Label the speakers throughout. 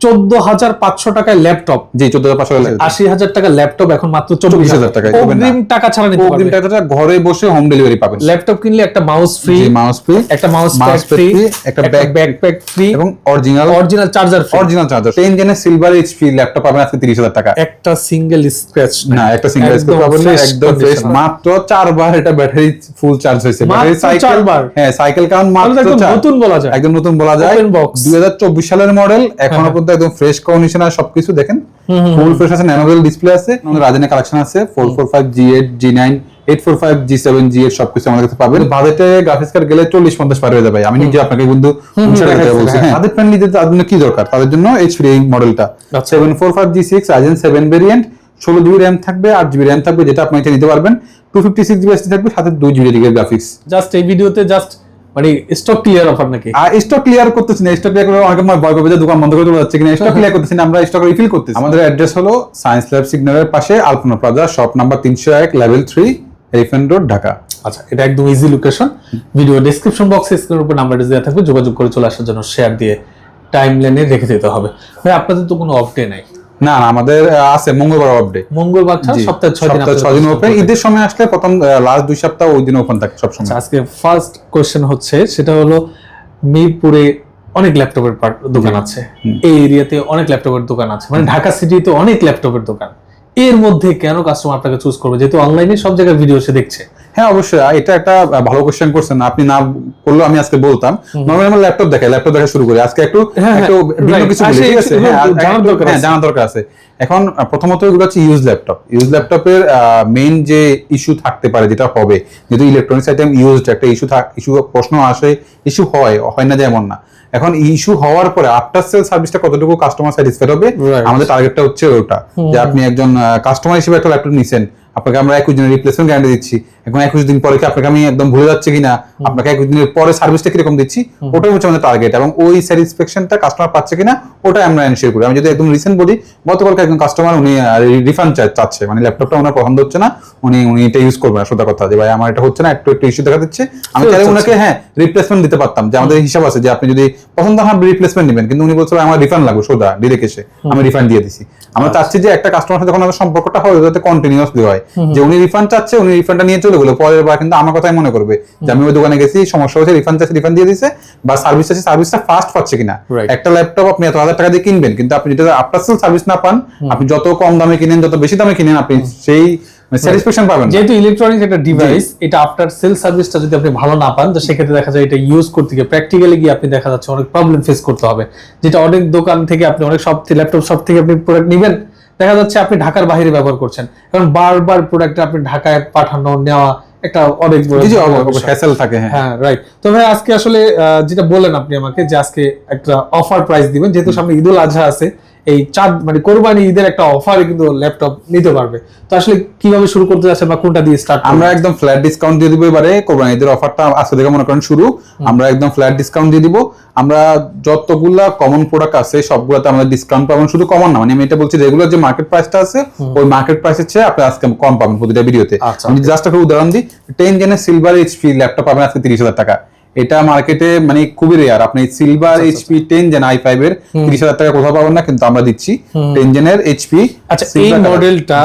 Speaker 1: চোদ্দ হাজার পাঁচশো টাকায় ল্যাপটপ।
Speaker 2: জি চোদ্দ হাজার পাঁচশো
Speaker 1: আশি হাজার টাকা ল্যাপটপ এখন মাত্র চব্বিশ হাজার। টাকা। অগ্রিম টাকা ছাড়া নিতে
Speaker 2: অগ্রিম টাকাটা ঘরে বসে হোম ডেলিভারি পাবেন।
Speaker 1: ল্যাপটপ কিনলে একটা মাউস ফ্রি
Speaker 2: মাউস ফ্রি
Speaker 1: একটা মাউস
Speaker 2: pad
Speaker 1: ফ্রি
Speaker 2: একটা back-
Speaker 1: ব্যাকপ্যাক ফ্রি
Speaker 2: এবং original
Speaker 1: original charger
Speaker 2: original charger ten জেনের silver HP laptop পাবেন আজকে তিরিশ হাজার টাকা।
Speaker 1: একটা সিঙ্গেল স্ক্র্যাচ
Speaker 2: না। একটা সিঙ্গেল স্ক্রিন পাবেন একদম ফ্রেশ মাত্র চারবার এটা ব্যাটারি ফুল চার্জ হয়েছে। ব্যাটারি সাইকেল হ্যাঁ সাইকেল
Speaker 1: তো
Speaker 2: মাত্র
Speaker 1: নতুন বলা যায়।
Speaker 2: একদম নতুন বলা যায়। দুই হাজার চব্বিশ সালের মডেল এখনও
Speaker 1: হ্যাঁ।
Speaker 2: পর্যন্ত একদম ফ্রেশ কন্ডিশন আর সবকিছু দেখেন। ফুল ফ্রেশ আছে ডিসপ্লে আছে আমাদের রাজেনা কালেকশন আছে four four five G eight G nine eight four five G seven G eight সবকিছু আমাদের কাছে পাবেন। বাজেটে গ্রাফিক্স কার্ড গেলে চল্লিশ পঞ্চাশ পার হয়ে যাবে। আমি নিজে আপনাকে কিন্তু বলছি তাদের ফ্রেন্ডলি তাদের জন্য কি দরকার? তাদের জন্য এইচপি এই মডেলটা। Seven four five G six Ryzen seven variant ষোলো জিবি র্যাম থাকবে আট জিবি র্যাম থাকবে যেটা আপনি নিতে পারবেন। টু ফিফটি সিক্স জিবি থাকবে সাথে দুই জিবি গ্রাফিক্স
Speaker 1: জাস্ট এই ভিডিওতে জাস্ট মানে স্টক ক্লিয়ার অফার নাকি?
Speaker 2: আর স্টক ক্লিয়ার করতেছি না স্টক ক্লিয়ার করে অনেক সময় ভয় পাবে যে দোকান বন্ধ করে চলে যাচ্ছে কিনা। স্টক ক্লিয়ার করতেছি না আমরা স্টক রিফিল করতেছি। আমাদের অ্যাড্রেস হলো সায়েন্স ল্যাব সিগন্যালের পাশে আলপনা প্লাজা শপ নাম্বার তিনশো এক level three elephant road Dhaka
Speaker 1: আচ্ছা এটা একদম ইজি লোকেশন ভিডিও ডেসক্রিপশন বক্সে স্ক্রিনের উপর নাম্বার দেওয়া থাকবে। যোগাযোগ করে চলে আসার জন্য শেয়ার দিয়ে টাইম লাইনে রেখে দিতে হবে। ভাই আপনাদের তো কোনো অফ ডে নাই।
Speaker 2: না আমাদের আছে মঙ্গলবার আপডেট
Speaker 1: মঙ্গলবার সপ্তাহে ছয় দিন
Speaker 2: ছয় দিন ওপেন ঈদের সময় আসলে প্রথম লাস্ট দুই সপ্তাহ ওই দিন ওপেন থাকে সবসময়।
Speaker 1: আচ্ছা আজকে ফার্স্ট কোশ্চেন হচ্ছে সেটা হলো মিরপুরে অনেক ল্যাপটপের দোকান আছে। এই এরিয়াতে অনেক ল্যাপটপের দোকান আছে। মানে ঢাকা সিটিতে অনেক ল্যাপটপের দোকান। এর মধ্যে কেন কাস্টমার আপনাকে চুজ করবে? যেহেতু অনলাইনে সব জায়গায় ভিডিও সে দেখছে।
Speaker 2: হ্যাঁ অবশ্যই। এটা একটা ভালো কোশ্চেন করছেন। আপনি না করলেও আমি আজকে বলতাম। নর্মালি আমরা ল্যাপটপ দেখাই ল্যাপটপ দেখা শুরু করি। আজকে একটু
Speaker 1: হ্যাঁ,
Speaker 2: একটু
Speaker 1: হ্যাঁ,
Speaker 2: ভিন্ন কিছু বলি, ঠিক আছে? হ্যাঁ,
Speaker 1: জানার দরকার
Speaker 2: হ্যাঁ,
Speaker 1: আছে।
Speaker 2: জানার দরকার আছে। এখন প্রথমত এগুলো হচ্ছে ইউজ ল্যাপটপ ইউজ ল্যাপটপের মেইন যে ইস্যু থাকতে পারে যেটা হবে যেহেতু ইলেকট্রনিক্স আইটেম ইউজড একটা ইস্যু ইস্যু প্রশ্ন আসে ইস্যু হয় হয় না যেমন না। এখন ইস্যু হওয়ার পরে আফটার সেল সার্ভিসটা কতটুকু কাস্টমার স্যাটিসফাইড হবে. আমাদের টার্গেটটা হচ্ছে ওটা। যে আপনি একজন কাস্টমার হিসেবে একটা ল্যাপটপ নিছেন। আপনাকে আমরা একুশ দিনের রিপ্লেসমেন্ট গ্যারান্টি দিচ্ছি। এখন একুশ দিন পরে কি আপনাকে আমি একদম ভুলে যাচ্ছে কিনা? আপনাকে একুশ দিনের পরে সার্ভিসটা কীরকম দিচ্ছি? ওটাই হচ্ছে আমাদের টার্গেট এবং ওই স্যাটিসফ্যাকশনটা কাস্টমার পাচ্ছে কিনা ওটা আমরা এনশিওর করি। আমি যদি একদম রিসেন্ট বলি গতকালকে একজন কাস্টমার উনি রিফান্ড চাচ্ছে। মানে ল্যাপটপটা ওনার পছন্দ হচ্ছে না উনি উনি এটা ইউজ করবে না সোজা কথা। যে ভাই আমার এটা হচ্ছে না একটু একটু ইস্যু দেখা দিচ্ছে। আমি তাহলে ওনাকে হ্যাঁ রিপ্লেসমেন্ট দিতে পারতাম। যে আমাদের হিসাব আছে যে আপনি যদি পছন্দ হয় রিপ্লেসমেন্ট নেবেন। কিন্তু উনি বলছে ভাই, আমার রিফান্ড লাগবে সোজা ডিরেক্ট এসে। আমি রিফান্ড দিয়ে দিছি। আমরা চাচ্ছি যে একটা কাস্টমার সাথে যখন আমাদের সম্পর্কটা হয় যাতে কন্টিনিউয়াসলি হয়। যে উনি রিফান্ড চাচ্ছে উনি রিফান্ডটা নিয়ে চলে গেলো। পরের বার কিন্তু আমার কথাই মনে করবে যে আমি ওই দোকানে গেছি সমস্যা হচ্ছে রিফান্ড চাচ্ছে রিফান্ড দিয়ে দিছে বা সার্ভিস আছে সার্ভিসটা ফাস্ট পাচ্ছে কিনা। একটা ল্যাপটপ আপনি এত হাজার টাকা দিয়ে কিনবেন কিন্তু আপনি যেটা আফটার সেল সার্ভিস না পান আপনি যত কম দামে কিনেন যত বেশি দামে কিনেন আপনি সেই স্যাটিসফ্যাকশন পাবেন
Speaker 1: যেহেতু ইলেকট্রনিক একটা ডিভাইস এটা আফটার সেল সার্ভিসটা যদি আপনি ভালো না পান তো সেক্ষেত্রে দেখা যায় এটা ইউজ করতে গিয়ে প্র্যাকটিক্যালি গিয়ে আপনি দেখা যাচ্ছে অনেক প্রবলেম ফেস করতে হবে। যেটা অনেক দোকান থেকে আপনি অনেক সব ল্যাপটপ সব থেকে আপনি প্রোডাক্ট নেবেন দেখা যাচ্ছে আপনি ঢাকার বাইরে ব্যবহার করছেন। কারণ বারবার প্রোডাক্ট আপনি ঢাকায় পাঠানো নেওয়া একটা অনেক বড়।
Speaker 2: হ্যাসেল থাকে হ্যাঁ।
Speaker 1: হ্যাঁ রাইট তো ভাই আজকে আসলে আহ, যেটা বললেন আপনি আমাকে যে আজকে একটা অফার প্রাইস দিবেন যেহেতু সামনে ঈদুল আজহা আছে এই চাঁদ মানে কোরবানি ঈদের একটা অফারে কিন্তু ল্যাপটপ নিতে পারবে। তো আসলে কীভাবে শুরু করতে যাচ্ছেন বা কোনটা দিয়ে স্টার্ট
Speaker 2: আমরা একদম ফ্ল্যাট ডিসকাউন্ট দিয়ে দিব এবারে কোরবানি ঈদের অফারটা আজকে থেকে মনে করেন শুরু। আমরা একদম ফ্ল্যাট ডিসকাউন্ট দিয়ে দিব। আমরা যতগুলা কমন প্রোডাক্ট আছে সবগুলোতে আমরা ডিসকাউন্ট পাবেন। শুধু কমন না মানে আমি এটা বলছি রেগুলার যে মার্কেট প্রাইসটা আছে ওই মার্কেট প্রাইসের চেয়ে আপনি আজকে কম পাবেন প্রতিটা ভিডিওতে
Speaker 1: আচ্ছা,
Speaker 2: আমি জাস্ট একটা উদাহরণ দিই। টেন জেনের সিলভার এইচপি ল্যাপটপ পাবেন আজকে তিরিশ হাজার টাকা। এটা মার্কেটে মানে খুবই রেয়ার আপনি silver HP ten gen i five এর তিরিশ হাজার টাকা কোথাও পাবেন না কিন্তু আমরা দিচ্ছি টেন জেনের এইচপি
Speaker 1: আচ্ছা এই মডেলটা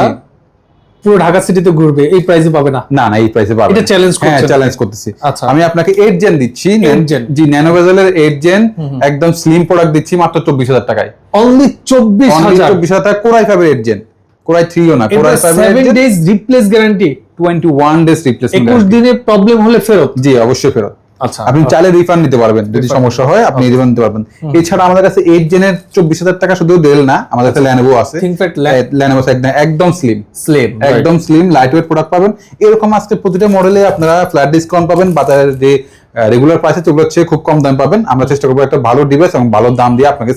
Speaker 1: পুরো ঢাকা সিটিতে ঘুরবে এই প্রাইসে পাবে না?
Speaker 2: না না এই প্রাইসে পাবেন
Speaker 1: এটা challenge
Speaker 2: হ্যাঁ চ্যালেঞ্জ করতেছি।
Speaker 1: আচ্ছা।
Speaker 2: আমি আপনাকে 8 জেন দিচ্ছি
Speaker 1: 8 gen।
Speaker 2: জি ন্যানো ভেজেলের 8 জেন একদম স্লিম প্রোডাক্ট দিচ্ছি মাত্র 24000 টাকায়।
Speaker 1: অনলি চব্বিশ
Speaker 2: অনলি
Speaker 1: হাজার?
Speaker 2: 24000 টাকা কোরাই ফাইভের 8 জেন কোরাই 3 ও না কোরাই ফাইভের
Speaker 1: seven
Speaker 2: 8 gen
Speaker 1: days replace guarantee
Speaker 2: 21 days replacement
Speaker 1: একুশ দিনে প্রবলেম হলে ফেরত?
Speaker 2: জি অবশ্যই ফেরত। আপনি চাইলে রিফান্ড নিতে পারবেন যদি সমস্যা হয় আপনি রিফান্ড নিতে পারবেন। এছাড়া আমাদের কাছে এইট জেনের 24000 টাকা শুধু ডেল না আমাদের কাছে ল্যানোভো আছে। ল্যানোভো একদম স্লিম
Speaker 1: স্লিম
Speaker 2: একদম স্লিম লাইট ওয়েট প্রোডাক্ট পাবেন। এরকম আজকে প্রতিটা মডেলে আপনারা ফ্ল্যাট ডিসকাউন্ট পাবেন বাজারের যে রেগুলার প্রাইসে ওগুলোর চেয়ে খুব কম দাম পাবেন। আমরা চেষ্টা করব একটা ভালো ডিভাইস এবং ভালো দাম দিয়ে আপনাকে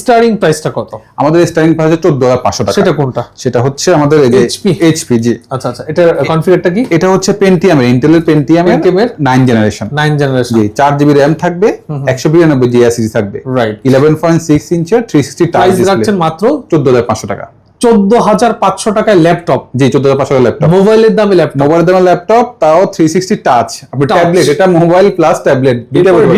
Speaker 1: স্টার্টিং প্রাইসটা কত?
Speaker 2: আমাদের স্টার্টিং প্রাইস হচ্ছে চোদ্দ হাজার পাঁচশো টাকা।
Speaker 1: সেটা কোনটা?
Speaker 2: সেটা হচ্ছে আমাদের
Speaker 1: HP?
Speaker 2: এইচপি জি।
Speaker 1: আচ্ছা আচ্ছা এটা কনফিগারটা কি?
Speaker 2: এটা হচ্ছে পেন্টিয়ামের ইন্টেলের পেন্টিয়ামের
Speaker 1: Pentium-এর?
Speaker 2: Nine generation
Speaker 1: nine generation
Speaker 2: G চার জিবি র্যাম থাকবে একশো বিরানব্বই জিএসিজি থাকবে।
Speaker 1: রাইট
Speaker 2: ইলেভেন পয়েন্ট সিক্স ইঞ্চের থ্রি সিক্সটি টাচ
Speaker 1: প্রাইস রাখছেন মাত্র
Speaker 2: চোদ্দ হাজার পাঁচশো টাকা।
Speaker 1: চোদ্দ হাজার পাঁচশো টাকায় ল্যাপটপ।
Speaker 2: জি চোদ্দ হাজার পাঁচশো ল্যাপটপ।
Speaker 1: মোবাইলের দামে ল্যাপটপ।
Speaker 2: মোবাইলের দামের ল্যাপটপ তাও থ্রি সিক্সটি টাচ আপনি ট্যাবলেট এটা mobile plus tablet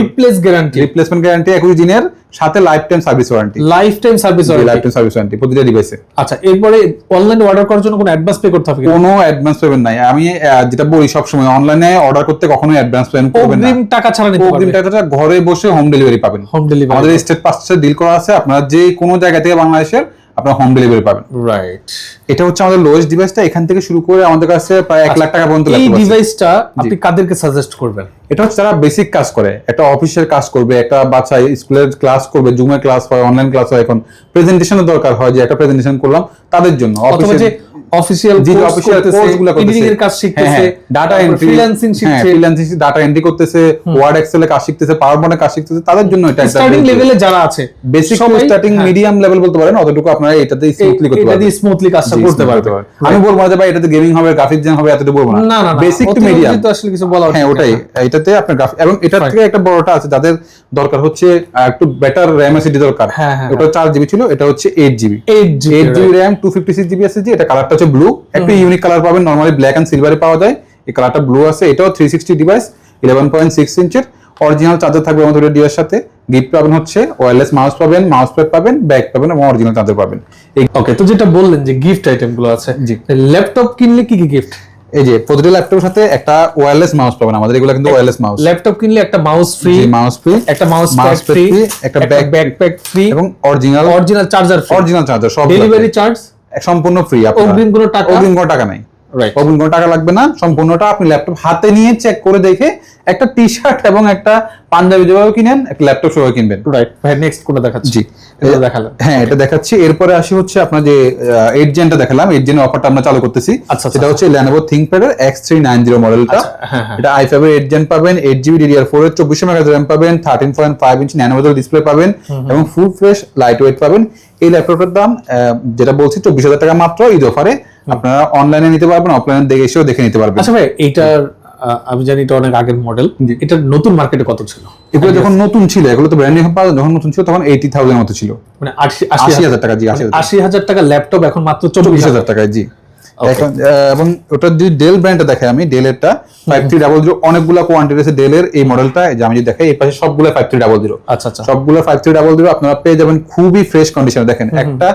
Speaker 1: replace guarantee
Speaker 2: replacement guarantee একুশ দিনের সাথে lifetime service warranty
Speaker 1: lifetime service
Speaker 2: lifetime service warranty প্রতিটা ডিভাইসে
Speaker 1: আচ্ছা এরপরে অনলাইনে অর্ডার করার জন্য কোনো অ্যাডভান্স পে করতে হবে কোনো?
Speaker 2: অ্যাডভান্স পেমেন্ট নাই। আমি যেটা বলি সবসময় অনলাইনে অর্ডার করতে কখনোই অ্যাডভান্স পেমেন্ট করবেন না।
Speaker 1: টাকা ছাড়া নিতে
Speaker 2: অগ্রিম
Speaker 1: পারবে।
Speaker 2: টাকাটা ঘরে বসে হোম ডেলিভারি পাবেন।
Speaker 1: হোম ডেলিভারি
Speaker 2: আমাদের স্টেট পাসে ডিল করা আছে। আপনারা যে কোনো জায়গা থেকে বাংলাদেশের আপনারা হোম ডেলিভারি পাবেন।
Speaker 1: রাইট
Speaker 2: এটা হচ্ছে আমাদের লোয়েস্ট ডিভাইসটা এখান থেকে শুরু করে আমাদের কাছে প্রায় এক লাখ টাকা পর্যন্ত
Speaker 1: এই ডিভাইসটা আপনি কাদেরকে সাজেস্ট করবেন?
Speaker 2: এটা হচ্ছে যারা বেসিক কাজ করে একটা অফিসের কাজ করবে একটা বাচ্চা স্কুলের ক্লাস করবে জুমের ক্লাস হয় অনলাইন ক্লাস হয় এখন প্রেজেন্টেশনের দরকার হয় যে একটা প্রেজেন্টেশন করলাম তাদের জন্য।
Speaker 1: অথবা যে অফিসিয়াল
Speaker 2: অফিসিয়াল কোর্সগুলো করতেছে।
Speaker 1: এর কাজ শিখতেছে
Speaker 2: ডাটা এন্ট্রি
Speaker 1: ফ্রিল্যান্সিং শিখছে।
Speaker 2: ফ্রিল্যান্সিং ডাটা এন্ট্রি করতেছে ওয়ার্ড এক্সেলে কাজ শিখতেছে পাওয়ার পয়েন্টে কাজ শিখতেছে তাদের জন্য এটা
Speaker 1: স্টার্টিং লেভেলে যারা আছে
Speaker 2: বেসিক স্টার্টিং
Speaker 1: হ্যাঁ,
Speaker 2: মিডিয়াম লেভেল বলতে পারেন অতটুকু আপনারা এটাতে স্মুথলি করতে পারবেন।
Speaker 1: স্মুথলি কাজটা করতে
Speaker 2: smoothly
Speaker 1: পারবে
Speaker 2: আমি বলব না যে ভাই এটাতে গেমিং হবে গ্রাফিক হবে এতটুকু বলব
Speaker 1: না। না
Speaker 2: বেসিক টু মিডিয়াম
Speaker 1: তো আসলে কিছু বলা
Speaker 2: হ্যাঁ ওটাই এটাতে আপনার গ্রাফিক এবং এটার থেকে একটা বড়টা আছে যাদের দরকার হচ্ছে একটু বেটার র্যাম এসিডি দরকার।
Speaker 1: হ্যাঁ, হ্যাঁ,
Speaker 2: ওটা চার জিবি ছিল এটা হচ্ছে eight GB
Speaker 1: 8 GB
Speaker 2: eight GB RAM two fifty six GB SSD এটা কালারটা হচ্ছে ব্লু একটা ইউনিক কালার পাবেন। নর্মালি ব্ল্যাক এন্ড সিলভারে পাওয়া যায়। এই কালারটা ব্লু আছে। এটাও three sixty device eleven point six ইঞ্চের। Original charger থাকবে আমাদের ডিভাইস সাথে। গিফট পাবেন হচ্ছে ওয়্যারলেস মাউস পাবেন মাউস প্যাড পাবেন ব্যাগ পাবেন এবং অরিজিনাল চার্জার পাবেন।
Speaker 1: ওকে তো যেটা বললেন যে গিফট আইটেমগুলো আছে
Speaker 2: জি।
Speaker 1: ল্যাপটপ কিনলে কি কি গিফট
Speaker 2: এই যে প্রতিটা ল্যাপটপের সাথে একটা ওয়্যারলেস মাউস পাবেন। আমাদের এগুলো কিন্তু ওয়্যারলেস মাউস
Speaker 1: ল্যাপটপ কিনলে একটা মাউস ফ্রি
Speaker 2: মাউস ফ্রি
Speaker 1: একটা মাউস
Speaker 2: pad
Speaker 1: ফ্রি
Speaker 2: একটা back-
Speaker 1: ব্যাকপ্যাক ফ্রি
Speaker 2: এবং original
Speaker 1: original charger free
Speaker 2: original charger সব
Speaker 1: ডেলিভারি চার্জ
Speaker 2: সম্পূর্ণ ফ্রি
Speaker 1: অগ্রিম কোনো টাকা?
Speaker 2: অগ্রিম কোনো টাকা নাই
Speaker 1: রাইট
Speaker 2: অগ্রিম কোনো টাকা লাগবে না সম্পূর্ণটা আপনি ল্যাপটপ হাতে নিয়ে চেক করে দেখে একটা টি শার্ট এবং একটা পাঞ্জাবি যেভাবে কিনেন একটা ল্যাপটপ সেভাবে কিনবেন।
Speaker 1: রাইট ভাই নেক্সট কোনটা দেখাচ্ছি? এটা
Speaker 2: হ্যাঁ এটা দেখাচ্ছি। এরপরে আসি হচ্ছে আপনার যে এইট জেনটা দেখালাম। এইট জেনের অফারটা আমরা চালু করতেছি।
Speaker 1: আচ্ছা, আচ্ছা।
Speaker 2: সেটা হচ্ছে Lenovo ThinkPad এর এক্স থ্রি নাইন জিরো মডেলটা। এটা i5 এর এইট জেন পাবেন এইট জিবি ডিডিআর ফোর এর চব্বিশশো মেগা র্যাম পাবেন থার্টিন পয়েন্ট ফাইভ ইঞ্চ ন্যানোমেটাল ডিসপ্লে পাবেন এবং ফুল ফ্রেশ লাইট ওয়েট পাবেন। এই ল্যাপটপের দাম যেটা বলছি চব্বিশ হাজার টাকা মাত্র ঈদ অফারে আপনারা অনলাইনে নিতে পারবেন অফলাইনে দেখে এসেও দেখে নিতে পারবেন।
Speaker 1: আচ্ছা ভাই এইটার আমি জানি এটা অনেক আগের মডেল এটা নতুন মার্কেটে কত ছিল?
Speaker 2: এগুলো যখন নতুন ছিল এগুলো তো ব্র্যান্ড যখন নতুন ছিল তখন এইটি থাউজেন্ড মতো ছিল।
Speaker 1: মানে আশি
Speaker 2: হাজার টাকা জি আশি হাজার
Speaker 1: টাকা। ল্যাপটপ এখন মাত্র চব্বিশ হাজার
Speaker 2: টাকায় জি। এখন এবং ওটা যদি ডেল ব্র্যান্ডটা দেখাই আমি ডেলেরটা ফাইভ থ্রি ডাবল জিরো অনেকগুলো কোয়ান্টিটি আছে ডেলের এই মডেলটা যে আমি যদি দেখাই এই পাশে সবগুলো ফাইভ থ্রি ডাবল জিরো
Speaker 1: আচ্ছা আচ্ছা।
Speaker 2: সবগুলো ফাইভ থ্রি ডাবল জিরো আপনারা পেয়ে যাবেন খুবই ফ্রেশ কন্ডিশনে দেখেন একটা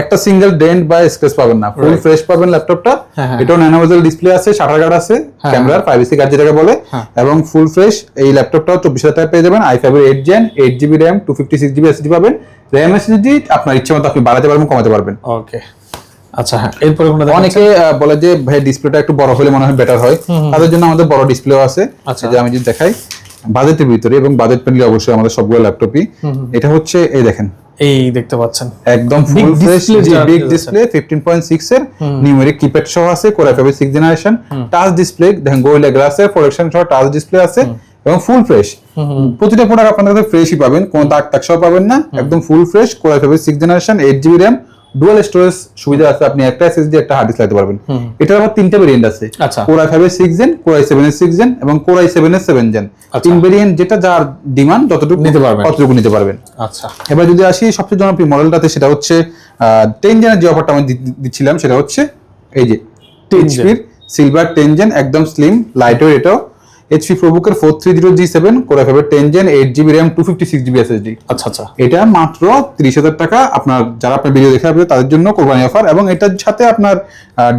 Speaker 2: একটা সিঙ্গেল ডেন্ট বা স্ক্রেচ পাবেন না। ফুল ফ্রেশ পাবেন ল্যাপটপটা
Speaker 1: হ্যাঁ।
Speaker 2: এটাও ন্যানোভেজেল ডিসপ্লে আছে শাটার গার্ড আছে ক্যামেরার ফাইভ সি কার্ড যেটাকে বলে।
Speaker 1: হ্যাঁ।
Speaker 2: এবং ফুল ফ্রেশ এই ল্যাপটপটাও চব্বিশ হাজার টাকা পেয়ে যাবেন। আই ফাইভের eight gen eight GB RAM two fifty six GB SD পাবেন। র্যাম এসডি আপনার ইচ্ছে মতো আপনি বাড়াতে পারবেন কমাতে পারবেন।
Speaker 1: ওকে আচ্ছা হ্যাঁ এরপরে
Speaker 2: অনেকে বলে যে ভাই ডিসপ্লেটা একটু বড় হলে মনে হয় বেটার হয়। তাদের জন্য আমাদের বড় ডিসপ্লেও আছে।
Speaker 1: আচ্ছা।
Speaker 2: যে আমি যদি দেখাই বাজেটের ভিতরে এবং বাজেট ফ্রেন্ডলি অবশ্যই আমাদের সবগুলো ল্যাপটপই এটা হচ্ছে এই দেখেন
Speaker 1: এই দেখতে পাচ্ছেন।
Speaker 2: একদম ফুল ফ্রেশ
Speaker 1: যা
Speaker 2: বিগ ডিসপ্লে 15.6 এর নিউমেরিক কিপ্যাড সহ আছে core i5 6 generation touch display দেখেন গোরিলা গ্লাসের প্রোডাকশন সহ টাচ ডিসপ্লে আছে এবং ফুল ফ্রেশ প্রতিটা প্রোডাক্ট আপনাদের কাছে ফ্রেশই পাবেন কোনো দাগ টাক সহ পাবেন না একদম full fresh core i5 6 generation 8 GB RAM dual storage সুবিধা আছে আপনি একটা এসএসডি একটা হার্ড ডিস্ক লাগাতে পারবেন। এটার আবার তিনটা ভেরিয়েন্ট আছে।
Speaker 1: আচ্ছা।
Speaker 2: কোর i5 এর 6 জেন কোর i7 এর 6 জেন এবং কোর i7 এর 7 জেন
Speaker 1: আচ্ছা।
Speaker 2: তিন ভেরিয়েন্ট যেটা যার ডিমান্ড যতটুকু
Speaker 1: নিতে পারবেন।
Speaker 2: ততটুকু নিতে পারবেন।
Speaker 1: আচ্ছা।
Speaker 2: এবার যদি আসি সবচেয়ে জনপ্রিয় মডেলটাতে সেটা হচ্ছে টেন জেনের যে অফারটা আমি দিচ্ছিলাম সেটা হচ্ছে এই যে
Speaker 1: 10
Speaker 2: এইচপির সিলভার টেন জেন একদম স্লিম লাইট ওয়েট এটাও। HP প্রোবুকের four three zero G seven করে ফেবে ten gen eight GB RAM two fifty six GB SSD
Speaker 1: আচ্ছা আচ্ছা।
Speaker 2: এটা মাত্র তিরিশ হাজার টাকা। আপনার যারা আপনার ভিডিও দেখে আসবে তাদের জন্য কোরবানি অফার এবং এটার সাথে আপনার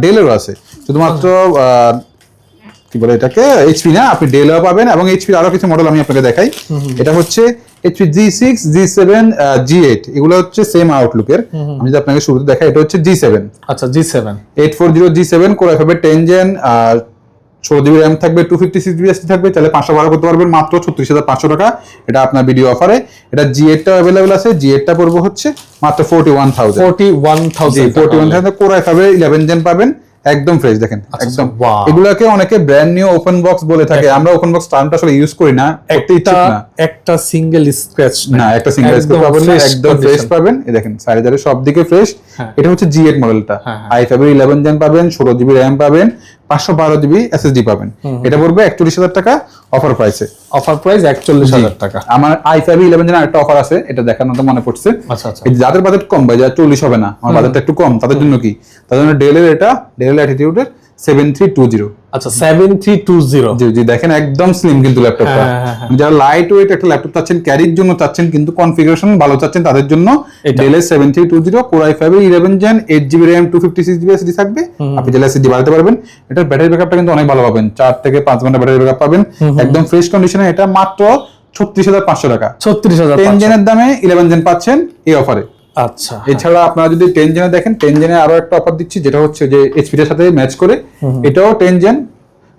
Speaker 2: ডেলেরও আছে। শুধুমাত্র আহ, কি বলে এটাকে? এইচপি না আপনি ডেলও পাবেন এবং এইচপি আরও কিছু মডেল আমি আপনাকে দেখাই। এটা হচ্ছে HP G six G seven G eight এগুলো হচ্ছে সেম আউটলুকের আমি যদি আপনাকে শুরুতে দেখাই এটা হচ্ছে জি সেভেন
Speaker 1: আচ্ছা G seven
Speaker 2: eight four zero G seven করে হবে টেন জেন ষোলো জিবি র্যাম থাকবে টু ফিফটি সিক্স জিবি থাকবে তাহলে পাঁচশো ভাড়া করতে পারবেন মাত্র ছত্রিশ হাজার পাঁচশো টাকা। এটা আপনার ভিডিও অফারে এটা জি এইটটা অ্যাভেলেবেল আছে জি এইটটা পড়ব হচ্ছে মাত্র forty one thousand
Speaker 1: forty one thousand
Speaker 2: forty one thousand core i পাবে ইলেভেন জেন পাবেন একদম ফ্রেশ দেখেন একদম
Speaker 1: আচ্ছা, wow.
Speaker 2: এগুলোকে অনেকে ব্র্যান্ড নিউ ওপেন বক্স বলে থাকে। আমরা ওপেন বক্স টার্মটা আসলে ইউজ করি না
Speaker 1: একটা একটা সিঙ্গেল স্ক্র্যাচ
Speaker 2: না একটা সিঙ্গেল স্ক্রিন পাবেন না একদম ফ্রেশ পাবেন। এই দেখেন সাইডারে সব দিকে ফ্রেশ
Speaker 1: হ্যাঁ।
Speaker 2: এটা হচ্ছে জি এইট মডেলটা
Speaker 1: হ্যাঁ, হ্যাঁ।
Speaker 2: আই ফাইভ ইলেভেন জেন পাবেন ষোলো জিবি র্যাম পাবেন পাঁচশো বারো জিবি এসএসডি পাবেন। এটা পড়বে একচল্লিশ হাজার টাকা অফার প্রাইসে
Speaker 1: অফার প্রাইস একচল্লিশ হাজার টাকা।
Speaker 2: আমার আই ফাইভ ইলেভেন জেন একটা অফার আছে এটা দেখানো তো মনে পড়ছে।
Speaker 1: আচ্ছা আচ্ছা।
Speaker 2: যাদের বাজেট কম বা যারা চল্লিশ হবে না আমার বাজেটটা একটু কম তাদের জন্য কি? তাদের জন্য ডেলের এটা ডেল অ্যাটিটিউডের সেভেন থ্রি টু জিরো
Speaker 1: আচ্ছা
Speaker 2: জি জি দেখেন একদম স্লিম কিন্তু ল্যাপটপটা
Speaker 1: হ্যাঁ, হ্যাঁ, হ্যাঁ।
Speaker 2: যারা লাইট ওয়েট একটা ল্যাপটপ চাচ্ছেন ক্যারির জন্য চাচ্ছেন কিন্তু কনফিগারেশন ভালো চাচ্ছেন তাদের জন্য core gen GB GB SD থাকবে। আপনি এসডি বাড়াতে পারবেন। এটার ব্যাটারি ব্যাকআপটা কিন্তু অনেক ভালো পাবেন। চার থেকে পাঁচ ঘণ্টা ব্যাটারি ব্যাকআপ পাবেন। একদম ফ্রেশ কন্ডিশনে এটা মাত্র ছত্রিশ হাজার পাঁচশো টাকা।
Speaker 1: ছত্রিশ হাজার
Speaker 2: টেন জেনের দামে ইলেভেন জেন পাচ্ছেন এই অফারে
Speaker 1: আচ্ছা
Speaker 2: এছাড়া আপনারা যদি টেন জেনে দেখেন টেন জেনে আরও একটা অফার দিচ্ছি যেটা হচ্ছে যে এইচপি এর সাথে ম্যাচ করে এটাও টেন জেন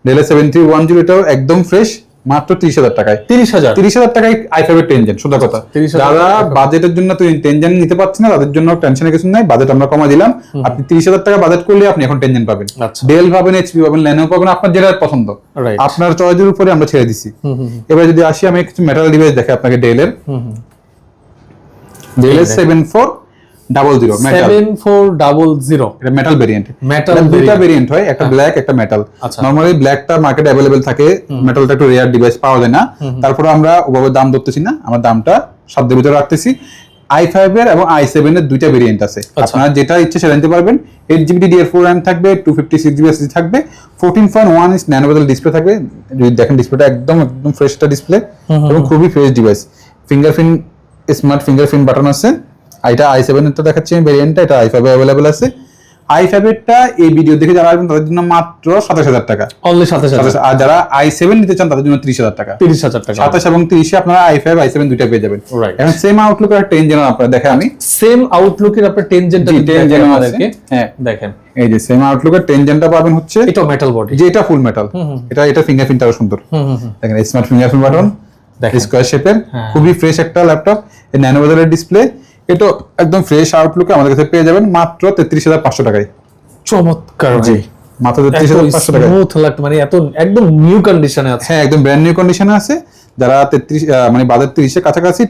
Speaker 2: ডেলে সেভেন থ্রি ওয়ান জিরো এটাও একদম ফ্রেশ মাত্র তিরিশ হাজার টাকায়।
Speaker 1: তিরিশ হাজার?
Speaker 2: তিরিশ হাজার টাকায় আই ফাইভ টেন জেন সোজা কথা। যারা বাজেটের জন্য তুই টেন জেন নিতে পারছেন না তাদের জন্য টেনশনের কিছু নাই বাজেট আমরা কমা দিলাম। আপনি তিরিশ হাজার টাকা বাজেট করলে আপনি এখন টেন জেন পাবেন।
Speaker 1: আচ্ছা।
Speaker 2: ডেল পাবেন এইচপি পাবেন ল্যানো পাবেন আপনার যেটা পছন্দ. আপনার চয়েসের উপরে আমরা ছেড়ে দিছি। এবার যদি আসি আমি কিছু মেটাল ডিভাইস দেখে আপনাকে ডেলের seven four double zero
Speaker 1: seven four double zero
Speaker 2: এটা মেটাল ভেরিয়েন্ট
Speaker 1: Metal
Speaker 2: দুইটা ভেরিয়েন্ট হয় একটা ব্ল্যাক একটা মেটাল
Speaker 1: আচ্ছা।
Speaker 2: ব্ল্যাকটা মার্কেটে অ্যাভেলেবেল থাকে মেটালটা একটু রেয়ার ডিভাইস পাওয়া যায় না। তারপরে আমরা ওভাবে দাম ধরতেছি না আমরা দামটা সাধ্যের ভিতরে রাখতেছি। আই ফাইভ এর এবং আই সেভেন এর দুইটা ভেরিয়েন্ট আছে।
Speaker 1: আচ্ছা।
Speaker 2: আপনারা যেটা ইচ্ছে সেটা নিতে পারবেন। Eight GB DR four RAM থাকবে two fifty six GB SD থাকবে ফোরটিন পয়েন্ট ওয়ান ইস ন্যানোবেল ডিসপ্লে থাকবে। যদি দেখেন ডিসপ্লেটা একদম একদম ফ্রেশ একটা ডিসপ্লে এবং খুবই fresh device fingerprint smart fingerprint button আছে। আর এটা আই সেভেন এরটা দেখাচ্ছি আমি ভেরিয়েন্টটা এটা আই ফাইভে অ্যাভেলেবেল আছে। আই ফাইভেরটা এই ভিডিও দেখে যারা আসবেন তাদের জন্য মাত্র সাতাশ হাজার টাকা।
Speaker 1: অনলি সাতাশ হাজার।
Speaker 2: আর যারা আই সেভেন নিতে চান তাদের জন্য ত্রিশ হাজার টাকা।
Speaker 1: তিরিশ হাজার টাকা।
Speaker 2: সাতাশ এবং তিরিশে আপনারা আই ফাইভ আই সেভেন দুইটা পেয়ে যাবেন। এখন সেম আউটলুক আর টেন জেনার আপনারা দেখে আমি।
Speaker 1: সেম আউটলুকের আপনার টেন জেনটা
Speaker 2: জি, 10 gen আছে।
Speaker 1: আমাদেরকে
Speaker 2: হ্যাঁ।
Speaker 1: দেখেন।
Speaker 2: এই যে সেম আউটলুকের টেন জেনটা পাবেন হচ্ছে
Speaker 1: এটা মেটাল বডি
Speaker 2: যে এটা ফুল মেটাল এটা এটা ফিঙ্গারপ্রিন্ট আরও সুন্দর। দেখেন স্মার্ট ফিঙ্গারপ্রিন্ট বাটন
Speaker 1: দেখেন।
Speaker 2: স্কোয়ার শেপের
Speaker 1: হ্যাঁ।
Speaker 2: খুবই ফ্রেশ একটা ল্যাপটপ এই ন্যানো বাজারের ডিসপ্লে এটা একদম ফ্রেশ আউটলুকে আমাদের কাছে পেয়ে যাবেন মাত্র তেত্রিশ হাজার পাঁচশো টাকায়।
Speaker 1: চমৎকার
Speaker 2: জি মাত্র তেত্রিশ হাজার পাঁচশো টাকায়।
Speaker 1: মানে এত একদম নিউ কন্ডিশনে আছে।
Speaker 2: হ্যাঁ একদম ব্র্যান্ড নিউ কন্ডিশনে আছে। যারা তেত্রিশ মানে বাজার তিরিশের কাছাকাছি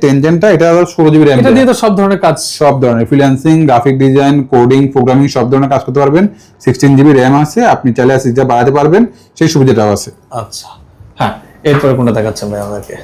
Speaker 2: এটা ষোলো জিবি র্যাম
Speaker 1: এটা দিয়ে। তো সব ধরনের কাজ।
Speaker 2: সব ধরনের freelancing graphic design coding programming সব ধরনের কাজ করতে পারবেন। সিক্সটিন জিবি র্যাম আছে আপনি চাইলে বাড়াতে পারবেন। সেই সুবিধাটাও আছে।
Speaker 1: আচ্ছা। হ্যাঁ এরপরে কোনটা দেখাচ্ছেন ভাই আমাদেরকে?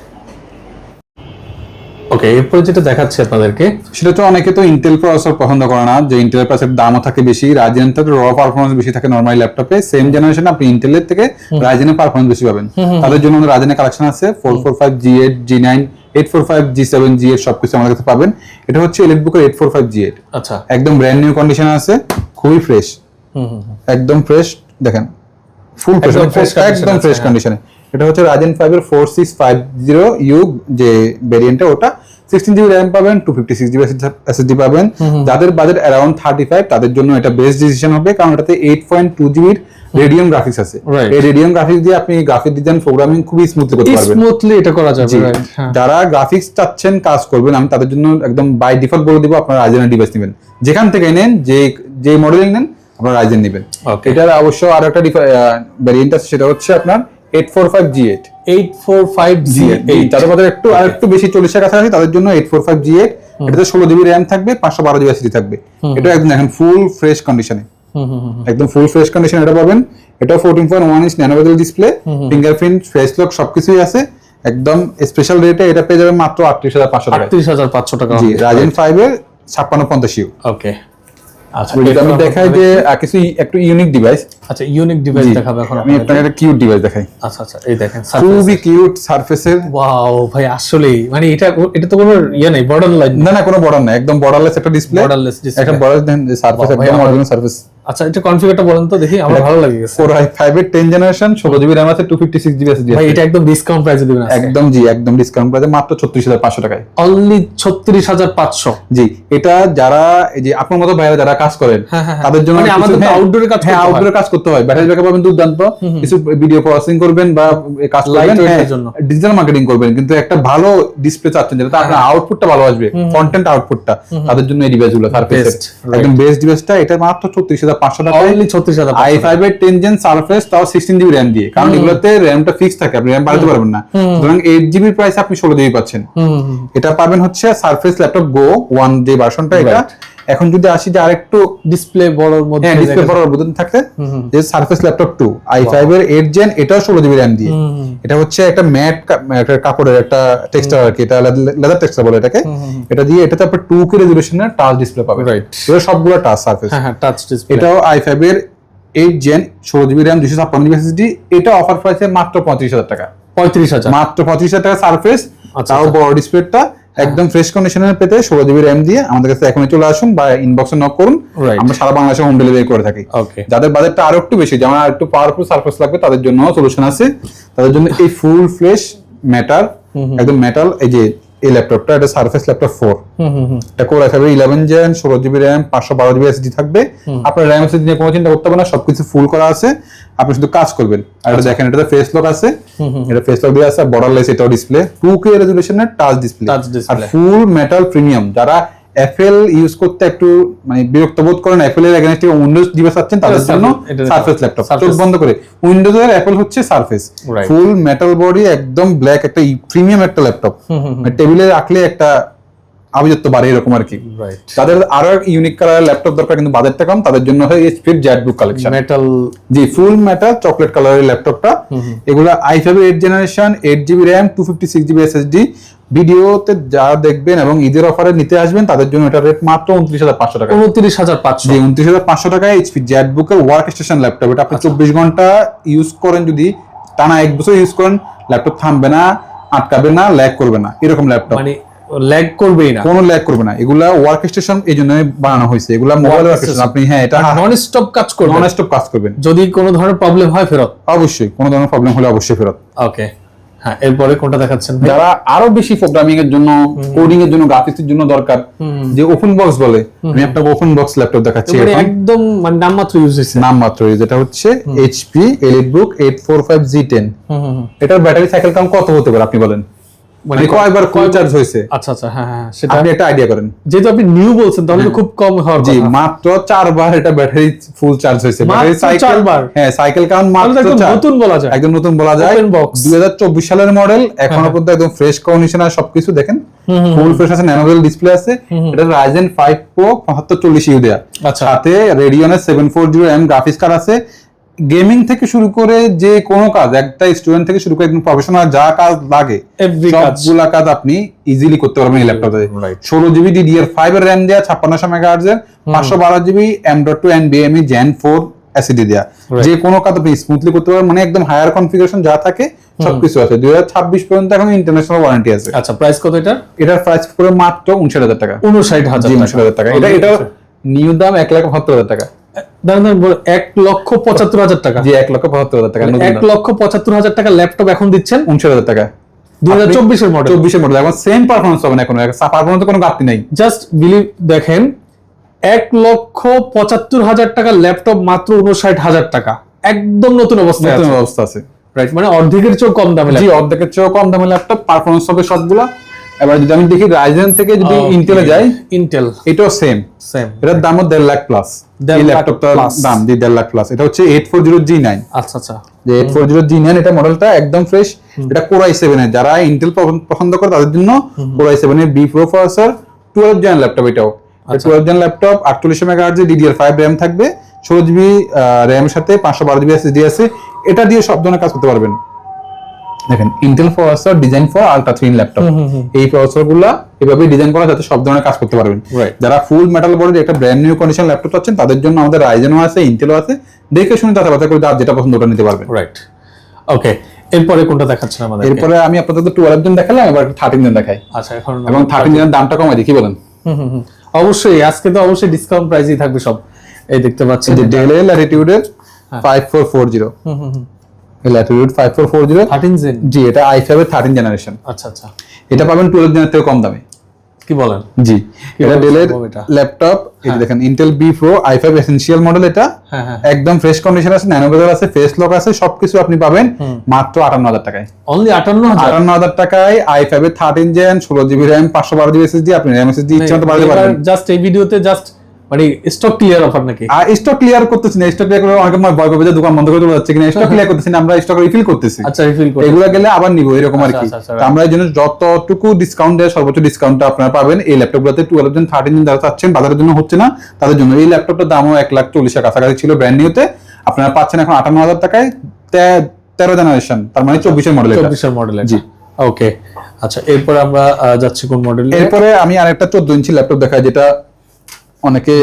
Speaker 1: ওকে এরপরে যেটা দেখাচ্ছে আপনাদেরকে।
Speaker 2: সেটা তো অনেকে তো ইন্টেল প্রসেসর পছন্দ করে না যে ইন্টেল প্রসেসর দামও থাকে বেশি রাইজেন থেকে র পারফরমেন্স বেশি থাকে নর্মাল ল্যাপটপে সেম জেনারেশন আপনি ইন্টেলের থেকে রাইজেনের পারফরমেন্স বেশি পাবেন। তাদের জন্য আমাদের রাইজেনের কালেকশন আছে four four five G eight G nine eight four five G seven G eight সবকিছু আমাদের কাছে পাবেন। এটা হচ্ছে এলিট বুকের eight four five G eight
Speaker 1: আচ্ছা।
Speaker 2: একদম ব্র্যান্ড নিউ কন্ডিশন আছে খুবই ফ্রেশ
Speaker 1: হুম হুম।
Speaker 2: একদম ফ্রেশ দেখেন ফুল
Speaker 1: ফ্রেশ
Speaker 2: একদম ফ্রেশ
Speaker 1: হ্যাঁ।
Speaker 2: কন্ডিশনে এটা হচ্ছে রাজেন ফাইভের four six five zero U যে ভেরিয়েন্টটা ওটা সিক্সটিন জিবি র্যাম পাবেন two fifty six GB SSD পাবেন। যাদের বাজেট অ্যারাউন্ড থার্টি ফাইভ তাদের জন্য এটা বেস্ট ডিসিশন হবে কারণ এটাতে এইট পয়েন্ট টু জিবির রেডিয়াম গ্রাফিক্স আছে। এই রেডিয়াম গ্রাফিক্স দিয়ে আপনি গ্রাফিক ডিজাইন প্রোগ্রামিং খুবই স্মুথলি করতে পারবেন।
Speaker 1: স্মুথলি এটা করা যাবে হ্যাঁ।
Speaker 2: যারা গ্রাফিক্স চাচ্ছেন কাজ করবেন আমি তাদের জন্য একদম বাই ডিফল্ট বলে দিব আপনারা রাইজেনের ডিভাইস নেবেন। যেখান থেকে নেন যে যে মডেলিং নেন আপনারা রাইজেন নেবেন. এটার অবশ্য আরও একটা ভ্যারিয়েন্ট আছে সেটা হচ্ছে আপনার eight four five G eight
Speaker 1: eight four five G eight
Speaker 2: যাদের মধ্যে একটু আর একটু বেশি চল্লিশের কাছাকাছি তাদের জন্য eight four five G eight এটাতে ষোলো জিবি র্যাম থাকবে পাঁচশো বারো জিবি এসডি থাকবে। এটা একদম এখন ফুল ফ্রেশ কন্ডিশনে একদম ফুল ফ্রেশ কন্ডিশন এটা পাবেন। এটাও fourteen point one inch nano bezel display fingerprint face lock সবকিছুই আছে। একদম স্পেশাল রেটে এটা পেয়ে যাবেন মাত্র আটত্রিশ হাজার পাঁচশো টাকা।
Speaker 1: আটত্রিশ হাজার পাঁচশো টাকা।
Speaker 2: জি রাজেন ফাইভ এর ছাপ্পান্ন পঞ্চাশ ইউ
Speaker 1: ওকে আচ্ছা
Speaker 2: আমি দেখাই যে কিছু একটু ইউনিক ডিভাইস
Speaker 1: আচ্ছা ইউনিক ডিভাইস দেখাবে এখন
Speaker 2: আমি আপনাকে একটা কিউট ডিভাইস দেখাই।
Speaker 1: আচ্ছা আচ্ছা এই দেখেন
Speaker 2: খুবই কিউট সারফেসের
Speaker 1: ওয়াও ভাই আসলেই মানে এটা এটা তো কোনো ইয়ে নেই বর্ডার লাইন
Speaker 2: না না কোনো বর্ডার না একদম বর্ডারলেস একটা ডিসপ্লে
Speaker 1: বর্ডারলেস
Speaker 2: একটা সারফেস একদম
Speaker 1: আমার-
Speaker 2: অরিজিনাল সারফেস
Speaker 1: আচ্ছা এটা কনফিগারটা বলেন তো দেখি আমার ভালো লাগে গেছে।
Speaker 2: ফোর আই ফাইভ এর টেন জেনারেশন ষোলো জিবি র্যাম আছে two fifty six GB SD
Speaker 1: ভাই এটা একদম ডিসকাউন্ট প্রাইসে দিবেন
Speaker 2: একদম জি একদম ডিসকাউন্ট প্রাইসে মাত্র ছত্রিশ হাজার পাঁচশো টাকায়।
Speaker 1: অনলি ছত্রিশ হাজার পাঁচশো।
Speaker 2: জি এটা যারা এই যে আপনার মতো ভাইরা যারা কাজ করেন
Speaker 1: হ্যাঁ, হ্যাঁ, হ্যাঁ।
Speaker 2: তাদের জন্য
Speaker 1: মানে আমাদের তো এ কাজ
Speaker 2: হ্যাঁ আউটডোরে কাজ করতে হয়। ব্যাটারি ব্যাকআপ পাবেন দুর্দান্ত। কিছু ভিডিও প্রসেসিং করবেন বা কাজ করবেন
Speaker 1: এর জন্য।
Speaker 2: ডিজিটাল মার্কেটিং করবেন। কিন্তু একটা ভালো ডিসপ্লে চাচ্ছেন যেটা আপনার আউটপুটটা ভালো আসবে কন্টেন্ট আউটপুটটা তাদের জন্য এই ডিভাইসগুলো সারফেস একদম বেস্ট ডিভাইসটা এটা মাত্র ছত্রিশ হাজার পাঁচশো টাকা।
Speaker 1: অনলি ছত্রিশ হাজার
Speaker 2: আই ফাইভ এর টেন জেন সারফেস তাও সিক্সটিন জিবি র্যাম দিয়ে। কারণ এগুলোতে র্যামটা ফিক্স থাকে আপনি র্যাম বাড়াতে পারবেন না। সুতরাং এইট জিবির প্রাইস আপনি ষোলো জিবি পাচ্ছেন। এটা পাবেন হচ্ছে surface laptop go one day ভার্সনটা এটা এখন যদি আসি যে আরেকটু
Speaker 1: ডিসপ্লে বড়র মধ্যে
Speaker 2: হ্যাঁ ডিসপ্লে
Speaker 1: দেখা-
Speaker 2: বড় বুঝতে থাকতে
Speaker 1: হুম, হুম,
Speaker 2: যে surface laptop two i five এর এইট জেন এটাও ষোলো জিবি র্যাম দিয়ে। এটা হচ্ছে একটা ম্যাট একটা কাপড়ের একটা টেক্সচার আর কি এটা লেদার টেক্সচার বলে এটাকে। এটা দিয়ে এটাতে আপনার টু কে রেজলিউশনের টাচ ডিসপ্লে পাবে
Speaker 1: রাইট
Speaker 2: এটা সবগুলো টাচ সার্ফেস
Speaker 1: হ্যাঁ হ্যাঁ টাচ ডিসপ্লে
Speaker 2: এটাও আই ফাইভ এর এইট জেন ষোলো জিবি র্যাম দুশো ছাপ্পান্ন জিবি এসএসডি এটা অফার প্রাইসে মাত্র পঁয়ত্রিশ হাজার টাকা।
Speaker 1: পঁয়ত্রিশ হাজার।
Speaker 2: মাত্র পঁচিশ হাজার টাকা সার্ফেস
Speaker 1: আচ্ছা,
Speaker 2: তাও
Speaker 1: আচ্ছা।
Speaker 2: বড় ডিসপ্লেটা একদম ফ্রেশ কন্ডিশনের পেতে ষোলো জিবি র্যাম দিয়ে আমাদের কাছে এখনই চলে আসুন বা ইনবক্সে নক করুন. আমরা সারা বাংলাদেশে হোম ডেলিভারি করে থাকি। যাদের বাজেটটা আরও একটু বেশি যেমন আর একটু পাওয়ারফুল সার্ফেস লাগবে তাদের জন্য সলিউশন আছে। তাদের জন্য এই ফুল ফ্রেশ ম্যাটার একদম মেটাল এই যে এই ল্যাপটপটা এটা সার্ফেস ল্যাপটপ ফোর
Speaker 1: হুম হুম হুম।
Speaker 2: এটা কোর এফ ইলেভেন জেন ষোলো জিবি র্যাম পাঁচশো বারো জিবি এসডি থাকবে। আপনার র্যাম এসডি নিয়ে কোনো চিন্তা করতে হবে না সবকিছু ফুল করা আছে। আপনি শুধু কাজ করবেন। আর এটা দেখেন এটাতে ফেস লক আছে। এটা ফেস লক দিয়ে আছে বর্ডারলেস এটাও ডিসপ্লে টু কে রেজুলেশনের টাচ ডিসপ্লে আর ফুল মেটাল প্রিমিয়াম যারা অ্যাপেল ইউজ করতে একটু মানে বিরক্ত বোধ করেন অ্যাপেল এর এগেনস্টে উইন্ডোজ ডিভাইস চাচ্ছেন তাদের জন্য সারফেস ল্যাপটপ। চোখ বন্ধ করে। উইন্ডোজ এর অ্যাপেল হচ্ছে সারফেস ফুল মেটাল বডি একদম ব্ল্যাক একটা প্রিমিয়াম একটা ল্যাপটপ টেবিলে রাখলে একটা আভিজাত্য বাড়ে এরকম আর কি। যাদের আরও ইউনিক কালারের ল্যাপটপ দরকার কিন্তু বাজেটটা কম তাদের জন্য হয় এইচপির ZBook collection
Speaker 1: metal
Speaker 2: G full metal chocolate কালারের ল্যাপটপটা এগুলো i five eight generation eight GB RAM two fifty six GB SSD ভিডিওতে যা দেখবেন এবং ঈদের অফারে নিতে আসবেন তাদের জন্য এটা রেট মাত্র উনত্রিশ হাজার পাঁচশো টাকা।
Speaker 1: উনত্রিশ হাজার পাঁচশো।
Speaker 2: উনত্রিশ হাজার পাঁচশো টাকায় এইচপি জ্যাটবুকের ওয়ার্ক স্টেশন ল্যাপটপ এটা আপনি চব্বিশ ঘণ্টা ইউজ করেন যদি টানা এক বছর ইউজ করেন ল্যাপটপ থামবে না আটকাবে না ল্যাগ করবে না এরকম ল্যাপটপ
Speaker 1: মানে ল্যাগ করবেই না।
Speaker 2: কোনো ল্যাগ করবে না। এগুলা ওয়ার্ক স্টেশন এই জন্য বানানো হয়েছে। এগুলা মোবাইল ওয়ার্ক স্টেশন আপনি হ্যাঁ এটা
Speaker 1: নন স্টপ কাজ করবে
Speaker 2: নন স্টপ কাজ করবেন।
Speaker 1: যদি কোনো ধরনের প্রবলেম হয় ফেরত।
Speaker 2: অবশ্যই কোনো ধরনের প্রবলেম হলে অবশ্যই ফেরত।
Speaker 1: ওকে হ্যাঁ এরপরে কোনটা দেখাচ্ছেন
Speaker 2: যারা আরও বেশি প্রোগ্রামিং এর জন্য কোডিং এর জন্য গ্রাফিক্স এর জন্য দরকার যে ওপেন বক্স বলে আমি একটা ওপেন বক্স ল্যাপটপ দেখাচ্ছি
Speaker 1: একদম মানে নামমাত্র ইউজ হয়েছে।
Speaker 2: নাম মাত্র যেটা হচ্ছে HP EliteBook eight four five G ten
Speaker 1: হুম, হুম, হুম।
Speaker 2: এটার ব্যাটারি সাইকেল কাউন্ট কত হতে পারে আপনি বলেন? মানে কয়বার ফুল চার্জ হয়েছে?
Speaker 1: আচ্ছা আচ্ছা হ্যাঁ হ্যাঁ সেটা
Speaker 2: আপনি একটা আইডিয়া করেন।
Speaker 1: যেহেতু আপনি নিউ বলছেন তাহলে খুব কম হওয়ার
Speaker 2: জি মাত্র চারবার এটা ব্যাটারি ফুল চার্জ হয়েছে। ব্যাটারি সাইকেল
Speaker 1: চারবার?
Speaker 2: হ্যাঁ সাইকেল
Speaker 1: তো
Speaker 2: মাত্র
Speaker 1: একদম নতুন বলা যায়।
Speaker 2: একদম নতুন বলা যায়।
Speaker 1: Open box।
Speaker 2: দুই হাজার চব্বিশ সালের মডেল এখনও পর্যন্ত একদম ফ্রেশ কন্ডিশন আর সবকিছু দেখেন। ফুল ফ্রেশ আছে ন্যানোভেল ডিসপ্লে আছে। এটা রাইজেন ফাইভ প্রো পঁচাত্তর চল্লিশ ইউ দেয়া
Speaker 1: আচ্ছা।
Speaker 2: সাথে রেডিয়নের seven four zero M graphics card আছে। গেমিং থেকে শুরু করে যে কোনো কাজ একটা স্টুডেন্ট থেকে শুরু করে একদম প্রফেশনাল যা কাজ লাগে। সবগুলা কাজ আপনি ইজিলি করতে পারবেন এই ল্যাপটপে. ষোলো জিবি ডিডিআর ফাইভ এর র্যাম দেওয়া ছাপ্পান্নশো মেগাহার্জ এর পাঁচশো বারো GB M dot two N VME gen four SSD দেওয়া যে কোনো কাজ আপনি স্মুথলি করতে পারবেন মানে একদম হায়ার কনফিগারেশন যা থাকে সবকিছু আছে। দুই হাজার ছাব্বিশ পর্যন্ত এখন ইন্টারন্যাশনাল ওয়ারেন্টি আছে।
Speaker 1: আচ্ছা প্রাইস কত এটা
Speaker 2: এটার প্রাইস পুরো মাত্র উনষাট হাজার টাকা।
Speaker 1: উনষাট হাজার
Speaker 2: উনষাট হাজার টাকা। এটা এটা নিউ দাম এক লাখ বাহাত্তর হাজার টাকা।
Speaker 1: এক লক্ষ পঁচাত্তর হাজার টাকা।
Speaker 2: জি এক লক্ষ বাহাত্তর হাজার টাকা
Speaker 1: এক লক্ষ পঁচাত্তর হাজার টাকা ল্যাপটপ এখন দিচ্ছেন?
Speaker 2: উনষাট হাজার টাকা।
Speaker 1: চব্বিশের মডেল
Speaker 2: চব্বিশের মডেল এখন সেম পারফরমেন্স হবে না এখন পারফরমেন্স কোনো ঘাটতি নাই।
Speaker 1: জাস্ট বিলিভ দেখেন এক লক্ষ পঁচাত্তর হাজার টাকা ল্যাপটপ মাত্র উনষাট হাজার টাকা। একদম নতুন অবস্থায়
Speaker 2: নতুন অবস্থা আছে।
Speaker 1: রাইট মানে অর্ধেকের চেয়েও কম দামে
Speaker 2: জি অর্ধেকের চেয়েও কম দামের ল্যাপটপ পারফরমেন্স হবে সবগুলা। এবার যদি আমি দেখি রাইজেন থেকে যদি ইন্টেলে যাই
Speaker 1: ইন্টেল
Speaker 2: এটাও সেম
Speaker 1: সেম
Speaker 2: এটার দামও দেড় লাখ প্লাস এই ল্যাপটপটার দাম জি দেড় লাখ প্লাস এটা হচ্ছে eight four zero G nine
Speaker 1: আচ্ছা আচ্ছা।
Speaker 2: যে eight four zero G nine এটা মডেলটা একদম ফ্রেশ এটা কোরাই সেভেন এর। যারা ইন্টেল পছন্দ করে তাদের জন্য কোরাই সেভেন এর vPro processor twelve gen laptop এটাও। টুয়েলভ জেন ল্যাপটপ আটচল্লিশশো megahertz DDR five RAM থাকবে। ষোলো জিবি র্যাম সাথে পাঁচশো বারো জিবি এসএসডি আছে। এটা দিয়ে সব ধরনের কাজ করতে পারবেন। দেখেন Intel processor design for ultra thin laptop এই প্রসেসরগুলা এভাবে ডিজাইন করা যাতে সব ধরনের কাজ করতে পারবেন. যারা ফুল মেটাল বডি একটা ব্র্যান্ড নিউ কন্ডিশন ল্যাপটপ চাচ্ছেন তাদের জন্য আমাদের রাইজেনও আছে ইন্টেলও আছে। দেখে শুনে যাচাই বাছাই করে যার যেটা পছন্দ ওটা নিতে পারবেন।
Speaker 1: রাইট ওকে এরপরে কোনটা দেখাচ্ছেন আমাদের
Speaker 2: এরপরে আমি আপনাদের টুয়েলভ জন দেখালাম এবার থার্টিন জন দেখাই।
Speaker 1: আচ্ছা এখন
Speaker 2: এবং থার্টিন জনের দামটা কমাই কি বলেন?
Speaker 1: হুম, হুম, হুম। অবশ্যই আজকে তো অবশ্যই ডিসকাউন্ট প্রাইসই থাকবে সব। এই দেখতে পাচ্ছেন
Speaker 2: যে Dell ল্যাটিটিউডের five four four zero latitude five four four zero
Speaker 1: thirteen gen
Speaker 2: G এটা আই ফাইভের থার্টিন জেনারেশন
Speaker 1: আচ্ছা আচ্ছা।
Speaker 2: এটা পাবেন টুয়েলভ জনের থেকে কম দামে।
Speaker 1: কি বলেন?
Speaker 2: জি এটা ডেলের
Speaker 1: সম্ভব এটা?
Speaker 2: ল্যাপটপ এই যে দেখেন Intel vPro I five essential model এটা। একদম ফ্রেশ কন্ডিশন আছে ন্যানো বেজার আছে ফেস লক আছে সবকিছু আপনি পাবেন মাত্র আটান্ন হাজার টাকায়।
Speaker 1: অনলি আটান্ন
Speaker 2: আটান্ন হাজার টাকায় আই ফাইভ এর থার্টিন জেন ষোলো জিবি র্যাম পাঁচশো বারো জিবি এসএসডি আপনি র্যাম এসএসডি ইচ্ছা মতো বাড়াতে পারবেন।
Speaker 1: জাস্ট এই ভিডিওতে জাস্ট মানে স্টক ক্লিয়ার অফার নাকি?
Speaker 2: আর স্টক ক্লিয়ার করতেছি না স্টক ক্লিয়ার করে অনেক সময় ভয় পাবে যে দোকান বন্ধ করে চলে যাচ্ছে কিনা। স্টক ক্লিয়ার করতেছি না আমরা স্টক রিফিল করতেছি।
Speaker 1: আচ্ছা রিফিল করে
Speaker 2: এগুলা গেলে আবার নিবো এরকম আর
Speaker 1: আচ্ছা,
Speaker 2: কি।
Speaker 1: আচ্ছা, আচ্ছা,
Speaker 2: আমরা এই জন্য যতটুকু ডিসকাউন্ট দেয় সর্বোচ্চ ডিসকাউন্টটা আপনারা পাবেন এই ল্যাপটপ গুলোতে টুয়েলভ জন থার্টিন জন যারা চাচ্ছেন বাজারের জন্য হচ্ছে না তাদের জন্য এই ল্যাপটপটার দামও এক লাখ চল্লিশের কাছাকাছি ছিল ব্র্যান্ড নিউতে আপনারা পাচ্ছেন এখন আটান্ন হাজার টাকায় তেরো জেনারেশন তার মানে চব্বিশের মডেল
Speaker 1: চব্বিশের মডেল
Speaker 2: জি।
Speaker 1: ওকে আচ্ছা এরপরে আমরা যাচ্ছি কোন মডেল
Speaker 2: এরপরে আমি আরেকটা চোদ্দ ইঞ্চি ল্যাপটপ দেখাই যেটা অনেকে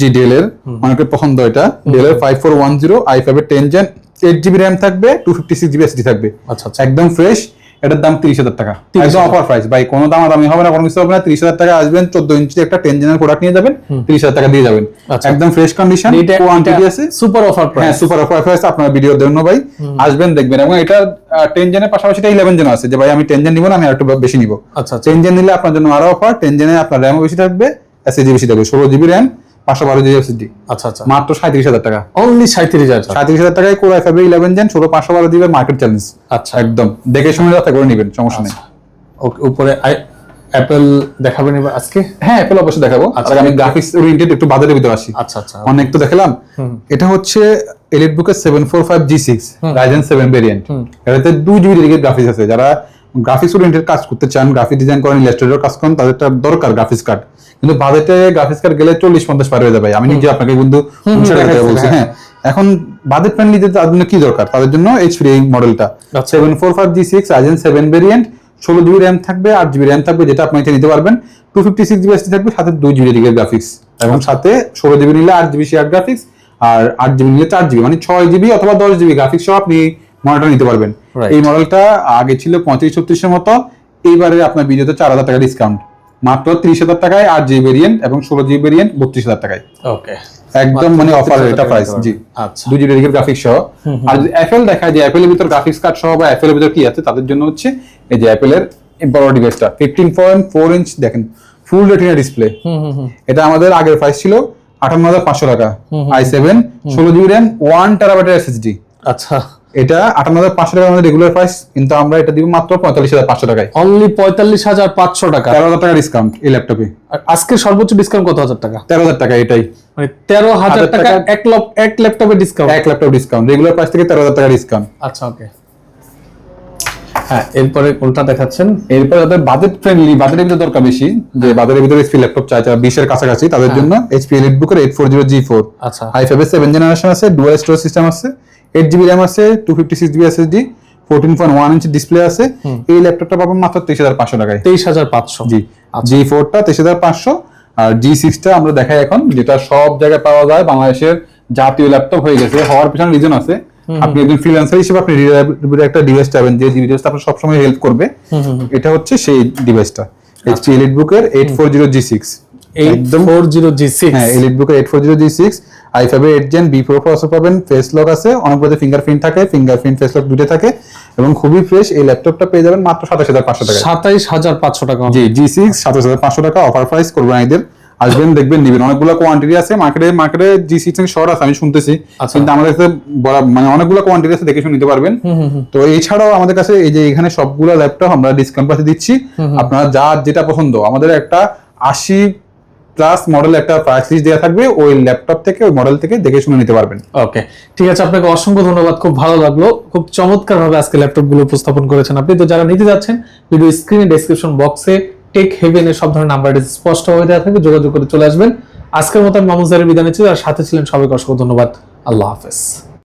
Speaker 2: জি ডেল এর অনেকের পছন্দ এটা। ডেল এর five four one zero I five এর ten gen eight GB RAM থাকবে two fifty six GB SSD থাকবে।
Speaker 1: আচ্ছা আচ্ছা।
Speaker 2: একদম ফ্রেশ এটার দাম তিরিশ হাজার টাকা। একদম অফার প্রাইস ভাই কোনো দাম দামি হবে না কোনো কিছু হবে না। তিরিশ হাজার টাকা আসবেন চোদ্দ একটা টেন প্রোডাক্ট নিয়ে যাবেন তিরিশ হাজার টাকা দিয়ে যাবেন।
Speaker 1: আচ্ছা।
Speaker 2: একদম ফ্রেশ কন্ডিশন কোয়ান্টিটি আছে।
Speaker 1: সুপার অফার
Speaker 2: হ্যাঁ
Speaker 1: প্রাইস
Speaker 2: সুপার অফার প্রাইস আপনার ভিডিও জন্য ভাই। আসবেন দেখবেন। এবং এটা টেন জেনের পাশাপাশি ইলেভেন জেন আছে। যে ভাই আমি টেন জেন নিব না আমি একটু বেশি নিব।
Speaker 1: আচ্ছা আচ্ছা।
Speaker 2: টেন জেন নিলে আপনার জন্য আরও অফার টেন জেনে আপনার র্যামও বেশি থাকবে। এসএসডি বেশি থাকবে ষোলো জিবি র্যাম পাঁচশো বারো জিবি এসএসডি
Speaker 1: আচ্ছা আচ্ছা।
Speaker 2: মাত্র সাঁত্রিশ হাজার টাকা।
Speaker 1: অনলি সাঁত্রিশ হাজার।
Speaker 2: সাঁত্রিশ হাজার টাকায় core I five eleven gen ষোলো পাঁচশো বারো জিবি মার্কেট চ্যালেঞ্জ
Speaker 1: আচ্ছা।
Speaker 2: একদম। দেখে শুনে যাতে করে নেবেন সমস্যা নেই।
Speaker 1: ওকে উপরে অ্যাপেল দেখাবেন এবার আজকে?
Speaker 2: হ্যাঁ অ্যাপেল অবশ্যই দেখাবো।
Speaker 1: আচ্ছা।
Speaker 2: আচ্ছা আমি গ্রাফিক্স ওরিয়েন্টেড একটু বাজারের ভিতরে আসি।
Speaker 1: আচ্ছা আচ্ছা।
Speaker 2: অনেক তো দেখালাম। এটা হচ্ছে এলিট বুকের seven four five G six Ryzen seven variant এটাতে দুই জিবি ডেডিকেট গ্রাফিক্স আছে। যারা গ্রাফিক্স ওরিয়েন্টেড কাজ করতে চান গ্রাফিক ডিজাইন করেন ইলাস্ট্রেটর কাজ করেন তাদের দরকার গ্রাফিক্স কার্ড কিন্তু বাজেটে গ্রাফিক্স কার্ড গেলে চল্লিশ পঞ্চাশ পার হয়ে যাবে। আমি নিজে আপনাকে কিন্তু বলছি হ্যাঁ। এখন বাজেট ফ্রেন্ডলি তাদের জন্য কি দরকার? তাদের জন্য এইচপি এই মডেলটা
Speaker 1: আচ্ছা।
Speaker 2: Seven four five G six Ryzen seven variant ষোলো জিবি র্যাম থাকবে আট জিবি র্যাম থাকবে যেটা আপনি এটা নিতে পারবেন। Two fifty six GB SSD থাকবে সাথে দুই জিবি ডেডিকেট গ্রাফিক্স এবং সাথে ষোলো জিবি নিলে আট জিবি শেয়ার গ্রাফিক্স আর আট জিবি নিলে চার জিবি মানে ছয় জিবি অথবা দশ জিবি গ্রাফিক্স সহ আপনি মডেলটা নিতে পারবেন। এই মডেলটা আগে ছিল পঁয়ত্রিশ ছত্রিশের মতো এইবারে আপনার ভিডিওতে চার হাজার টাকা ডিসকাউন্ট মাত্র ত্রিশ হাজার টাকায় আট জিবি ভেরিয়েন্ট এবং ষোলো জিবি ভেরিয়েন্ট বত্রিশ হাজার টাকায়।
Speaker 1: ওকে
Speaker 2: একদম মানে অফার এটা প্রাইস জি।
Speaker 1: আচ্ছা।
Speaker 2: দুই জিবি ডেডিকেট গ্রাফিক্স সহ। আর যদি অ্যাপেল দেখা যায় অ্যাপেলের ভিতর গ্রাফিক্স কার্ড সহ বা অ্যাপেলের ভিতর কি আছে তাদের জন্য হচ্ছে এই যে অ্যাপেলের বড় ডিভাইসটা ফিফটিন পয়েন্ট ফোর ইঞ্চ দেখেন ফুল রেটিনা ডিসপ্লে এটা আমাদের আগের প্রাইস ছিল আটান্ন হাজার পাঁচশো টাকা। আই সেভেন ষোলো জিবি র্যাম ওয়ান টেরাবাইটের এসএসডি
Speaker 1: আচ্ছা।
Speaker 2: এটা আটান্ন হাজার পাঁচশো টাকা আমাদের রেগুলার প্রাইস কিন্তু আমরা এটা দিব মাত্র পঁয়তাল্লিশ হাজার পাঁচশো টাকায়।
Speaker 1: অনলি পঁয়তাল্লিশ হাজার পাঁচশো টাকা।
Speaker 2: তেরো হাজার টাকা ডিসকাউন্ট এই ল্যাপটপে
Speaker 1: আর আজকে সর্বোচ্চ ডিসকাউন্ট কত হাজার টাকা?
Speaker 2: তেরো হাজার টাকা এটাই।
Speaker 1: মানে তেরো হাজার টাকা এক ল্যাপটপে ডিসকাউন্ট
Speaker 2: এক ল্যাপটপ ডিসকাউন্ট রেগুলার প্রাইস থেকে তেরো হাজার টাকা ডিসকাউন্ট
Speaker 1: আচ্ছা ওকে হ্যাঁ এরপরে কোনটা দেখাচ্ছেন?
Speaker 2: এরপর যাদের বাজেট ফ্রেন্ডলি বাজেটের ভিতরে দরকার বেশি। যে ভিতরে এইচপি ল্যাপটপ চাই যারা বিশের কাছাকাছি তাদের জন্য এইচপি এলিট বুকের eight four zero G four
Speaker 1: আচ্ছা।
Speaker 2: আই ফাইভ সেভেন জেনারেশন আছে ডুয়াল স্টোরেজ সিস্টেম আছে এইট জিবি র্যাম আছে two fifty six GB SSD fourteen point one inch display আছে। এই ল্যাপটপটা পাবেন মাত্র তেইশ হাজার পাঁচশো টাকায়।
Speaker 1: তেইশ হাজার পাঁচশো।
Speaker 2: জি। জি ফোরটা তেইশ হাজার পাঁচশো আর জি সিক্সটা আমরা দেখাই এখন যেটা সব জায়গায় পাওয়া যায় বাংলাদেশের জাতীয় ল্যাপটপ হয়ে গেছে হওয়ার পিছনে রিজন আছে। আপনি একজন ফ্রিল্যান্সার হিসেবে আপনি reliable একটা ডিভাইস পাবেন যে ডিভাইসটা আপনার সবসময় হেল্প করবে এটা হচ্ছে সেই ডিভাইসটা এইচপি এলিট বুকের eight four zero G six
Speaker 1: eight four zero G six
Speaker 2: হ্যাঁ এলিট বুকের eight four zero G six I five eight gen B four processor পাবেন ফেস লক আছে অনেকগুলোতে ফিঙ্গারপ্রিন্ট থাকে ফিঙ্গারপ্রিন্ট ফেস লক দুটো থাকে এবং খুবই ফ্রেশ এই ল্যাপটপটা পেয়ে যাবেন মাত্র সাতাশ হাজার পাঁচশো টাকা
Speaker 1: সাতাইশ হাজার পাঁচশো টাকা।
Speaker 2: জি জি সিক্স সাতাশ হাজার পাঁচশো টাকা অফার প্রাইস করবেন এদের আসবেন দেখবেন নিবেন। অনেকগুলো কোয়ান্টিটি আছে। মার্কেটে মার্কেটে জি সিক্স শর্ট আছে আমি শুনতেছি।
Speaker 1: আচ্ছা।
Speaker 2: কিন্তু আমাদের কাছে বড়- মানে অনেকগুলো কোয়ান্টিটি আছে দেখে শুনে নিতে পারবেন তো এছাড়াও আমাদের কাছে এই যে এখানে সবগুলো ল্যাপটপ আমরা ডিসকাউন্ট পাশে দিচ্ছি। আপনারা যা যেটা পছন্দ। আমাদের একটা আশি প্লাস মডেল একটা প্রাইস লিস্ট দেওয়া থাকবে। ওই ল্যাপটপ থেকে ওই মডেল থেকে দেখে শুনে নিতে পারবেন।
Speaker 1: ওকে ঠিক আছে আপনাকে অসংখ্য ধন্যবাদ। খুব ভালো লাগল। খুব চমৎকার ভাবে আজকে ল্যাপটপগুলো উপস্থাপন করেছেন আপনি। তো যারা নিতে যাচ্ছেন ভিডিও স্ক্রিনে ডেসক্রিপশন বক্সে টেক হেভেনের সব ধরনের নাম্বার স্পষ্ট হয়ে দেওয়া থাকে যোগাযোগ করে চলে আসবেন। আজকের মতো মামুজারের বিদায় নিচ্ছি, আর সাথে ছিলেন সবাইকে অসংখ্য ধন্যবাদ। আল্লাহ হাফেজ।